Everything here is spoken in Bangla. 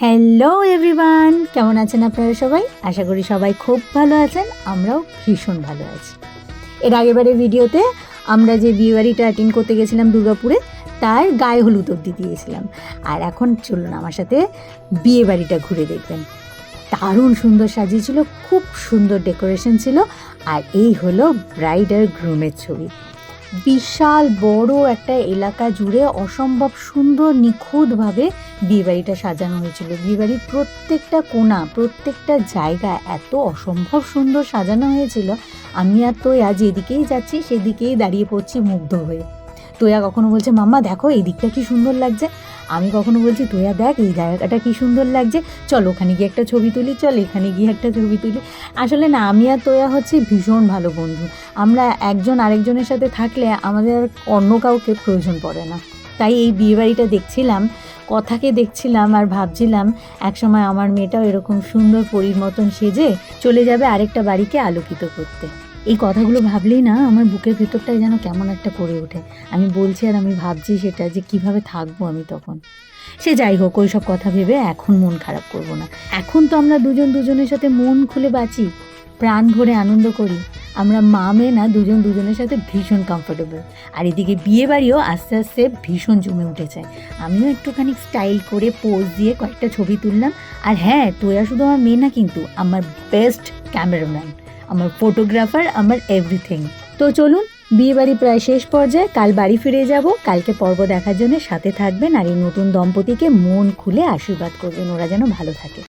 হ্যালো এভরিওয়ান কেমন আছেন আপনারা সবাই? আশা করি সবাই খুব ভালো আছেন, আমরাও ভীষণ ভালো আছি। এর আগেবারে ভিডিওতে আমরা যে বিয়েবাড়িটা অ্যাটেন্ড করতে গেছিলাম দুর্গাপুরে, তার গায়ে হলুদ অব্দি দিয়েছিলাম। আর এখন চলুন আমার সাথে বিয়ে বাড়িটা ঘুরে দেখবেন। দারুণ সুন্দর সাজিয়েছিল, খুব সুন্দর ডেকোরেশন ছিল, আর এই হলো ব্রাইড আর গ্রুমের ছবি। বিশাল, বড় একটা এলাকা জুড়ে অসম্ভব সুন্দর, নিখুঁতভাবে বিয়েবাড়িটা সাজানো হয়েছিল। বিয়েবাড়ির প্রত্যেকটা কোণা, প্রত্যেকটা জায়গা এত অসম্ভব সুন্দর সাজানো হয়েছিল। আমি আর তো আজ এদিকেই যাচ্ছি, সেদিকেই দাঁড়িয়ে পড়ছি মুগ্ধ হয়ে। তোয়া কখনো বলছে, মাম্মা, দেখো, এই দিকটা কি সুন্দর লাগছে। আমি কখনো বলছি, তোয়া, দেখ, এই জায়গাটা কি সুন্দর লাগছে। চল, ওখানে গিয়ে একটা ছবি তুলি, চল, এখানে গিয়ে একটা ছবি তুলি। আসলে না, আমি আর তোয়া হচ্ছে ভীষণ ভালো বন্ধু। আমরা একজন আরেকজনের সাথে থাকলে আমাদের অন্য কাউকে প্রয়োজন পড়ে না। তাই এই বিয়েবাড়িটা দেখছিলাম, কথাকে দেখছিলাম আর ভাবছিলাম, একসময় আমার মেয়েটাও এরকম সুন্দর পরীর মতন সেজে চলে যাবে আরেকটা বাড়িকে আলোকিত করতে। এই কথাগুলো ভাবলেই না আমার বুকের ভেতরটাই যেন কেমন একটা করে ওঠে। আমি বলছি আর আমি ভাবছি সেটা যে কীভাবে থাকব আমি তখন। সে যাই হোক ওই সব কথা ভেবে এখন মন খারাপ করব না। এখন তো আমরা দুজন দুজনের সাথে মন খুলে বাঁচি, প্রাণ ভরে আনন্দ করি। আমরা মা মেয়ে না, দুজন দুজনের সাথে ভীষণ কমফোর্টেবল আর এদিকে বিয়ে বাড়িও আস্তে আস্তে ভীষণ জমে উঠেছে। আমিও একটুখানি স্টাইল করে পোজ দিয়ে কয়েকটা ছবি তুললাম। আর হ্যাঁ তোয়া শুধু আমার মেয়ে না কিন্তু আমার বেস্ট ক্যামেরাম্যান আমার ফটোগ্রাফার আমার এভরিথিং তো চলুন বিয়ে বাড়ি প্রায় শেষ পর্যায়ে কাল বাড়ি ফিরে যাব। কালকে পর্ব দেখার জন্য সাথে থাকবেন আর এই নতুন দম্পতিকে মন খুলে আশীর্বাদ করবেন, ওরা যেন ভালো থাকে।